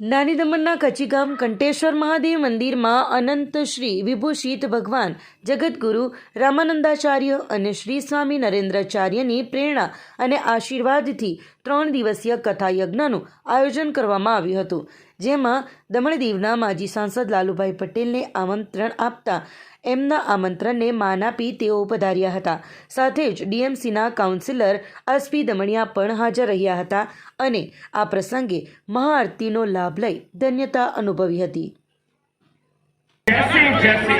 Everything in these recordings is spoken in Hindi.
નાની દમણના કચીગામ કંટેશ્વર મહાદેવ મંદિરમાં અનંત શ્રી વિભૂષિત ભગવાન જગતગુરુ રામાનંદાચાર્ય અને શ્રી સ્વામી નરેન્દ્રાચાર્યની પ્રેરણા અને આશીર્વાદથી ત્રણ દિવસીય કથા યજ્ઞનું આયોજન કરવામાં આવ્યું હતું. જેમાં દમણ દીવના માજી સાંસદ લાલુભાઈ પટેલને આમંત્રણ આપતા એમના આમંત્રણને માન આપી તેઓ પધાર્યા હતા. સાથે જ ડીએમસીના કાઉન્સિલર અસપી દમણિયા પણ હાજર રહ્યા હતા અને આ પ્રસંગે મહાઆરતીનો લાભ લઈ ધન્યતા અનુભવી હતી. जैसे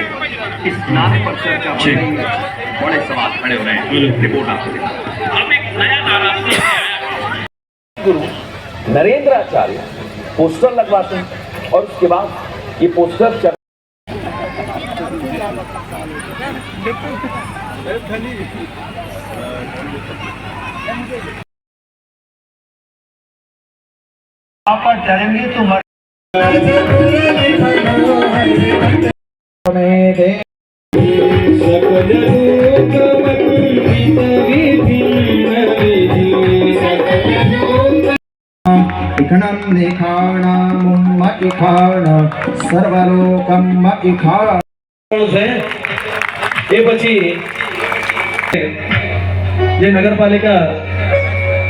पोस्टर लगवाते हैं और उसके बाद ये पोस्टर. आप पर डरेंगे तो मर इखणं निखाणामुम इखाण સર્વલોકમ ઇખાણ છે એ પછી જે નગરપાલિકા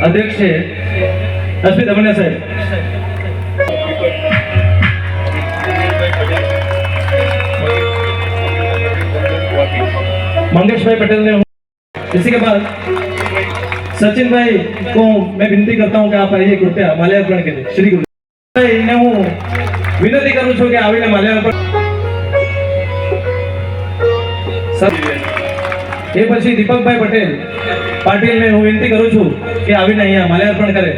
અધ્યક્ષ છે અશ્વિત દમણિયા સાહેબ मंगेश भाई पटेल ने इसी के बाद सचिन भाई को मैं विनती करता हूं कि आप आइए कृपया माल्यार्पण के लिए श्री गुरु भाई ने હું વિનંતી કરું છું કે આવીને માલ્યાર્પણ એ પછી દીપકભાઈ પટેલ પાટીલને હું વિનંતી કરું છું કે આવીને અહીંયા માલ્યાર્પણ કરે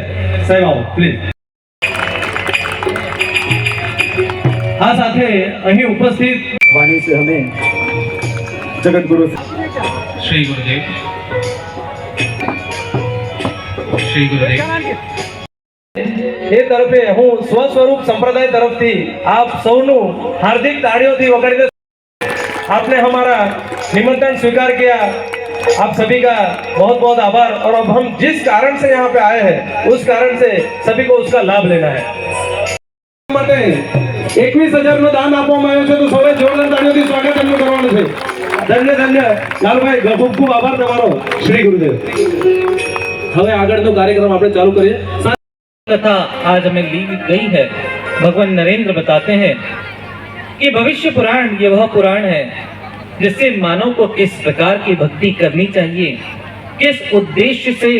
સાહેબ આવો પ્લીઝ આ સાથે અહીં ઉપસ્થિત વાણી से हमें जगत गुरु श्री तरफे स्वस्वरूप संप्रदाय तरफ़ थी आप सौ हार्दिक ताड़ियों थी वगैरह आपने हमारा निमंत्रण स्वीकार किया आप सभी का बहुत बहुत आभार और अब हम जिस कारण से यहाँ पे आए हैं उस कारण से सभी को उसका लाभ लेना है एक हज़ार नो दान आप सब जोरदार स्वागत धन्य धन्य लाल भाई गुब्बू आभार तमो श्री गुरुदेव હવે આગળનો કાર્યક્રમ આપણે ચાલુ કરીએ कथा आज हमें ली गई है भगवान नरेंद्र बताते हैं कि भविष्य पुराण ये वह पुराण है जिससे मानव को किस प्रकार की भक्ति करनी चाहिए किस उद्देश्य से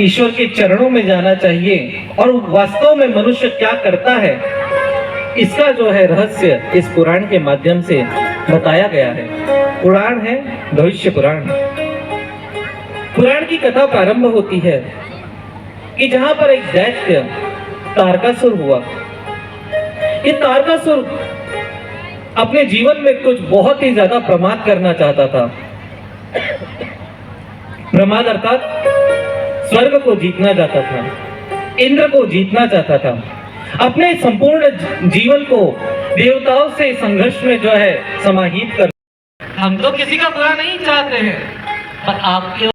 ईश्वर के चरणों में जाना चाहिए और वास्तव में मनुष्य क्या करता है इसका जो है रहस्य इस पुराण के माध्यम से बताया गया है पुराण है भविष्य पुराण पुराण की कथा प्रारंभ होती है कि जहाँ पर एक दैत्य तारकासुर हुआ। ये तारकासुर अपने जीवन में कुछ बहुत ही ज़्यादा प्रमाद करना चाहता था। प्रमाद अर्थात स्वर्ग को जीतना चाहता था, इंद्र को जीतना चाहता था। अपने संपूर्ण जीवन को देवताओं से संघर्ष में जो है समाहित कर हम तो किसी का बुरा नहीं चाहते हैं, पर आपके